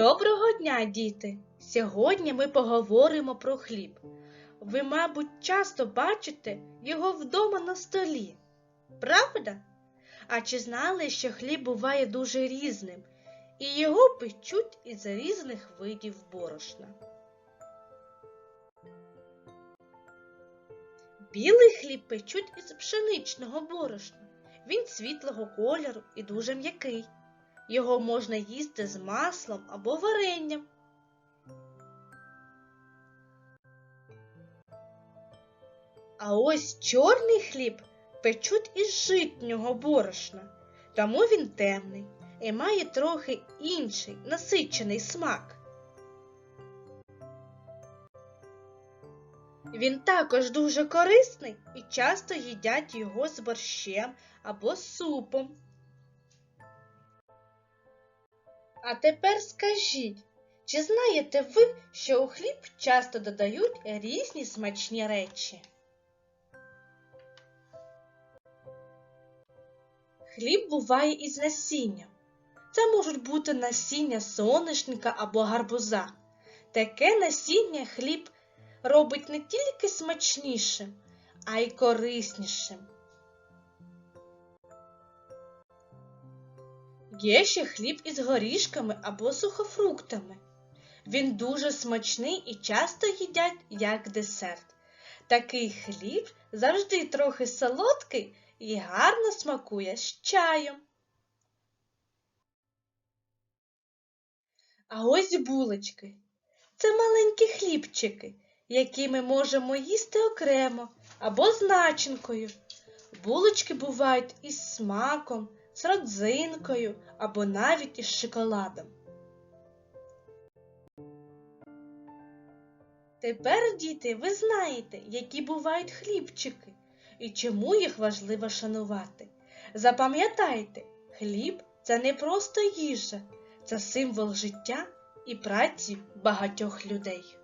Доброго дня, діти! Сьогодні ми поговоримо про хліб. Ви, мабуть, часто бачите його вдома на столі. Правда? А чи знали, що хліб буває дуже різним, і його печуть із різних видів борошна? Білий хліб печуть із пшеничного борошна. Він світлого кольору і дуже м'який. Його можна їсти з маслом або варенням. А ось чорний хліб печуть із житнього борошна, тому він темний і має трохи інший насичений смак. Він також дуже корисний і часто їдять його з борщем або супом. А тепер скажіть, чи знаєте ви, що у хліб часто додають різні смачні речі? Хліб буває із насінням. Це можуть бути насіння соняшника або гарбуза. Таке насіння хліб робить не тільки смачнішим, а й кориснішим. Є ще хліб із горішками або сухофруктами. Він дуже смачний і часто їдять як десерт. Такий хліб завжди трохи солодкий і гарно смакує з чаєм. А ось булочки. Це маленькі хлібчики, які ми можемо їсти окремо або з начинкою. Булочки бувають із смаком, з родзинкою або навіть із шоколадом. Тепер, діти, ви знаєте, які бувають хлібчики і чому їх важливо шанувати. Запам'ятайте, хліб це не просто їжа, це символ життя і праці багатьох людей.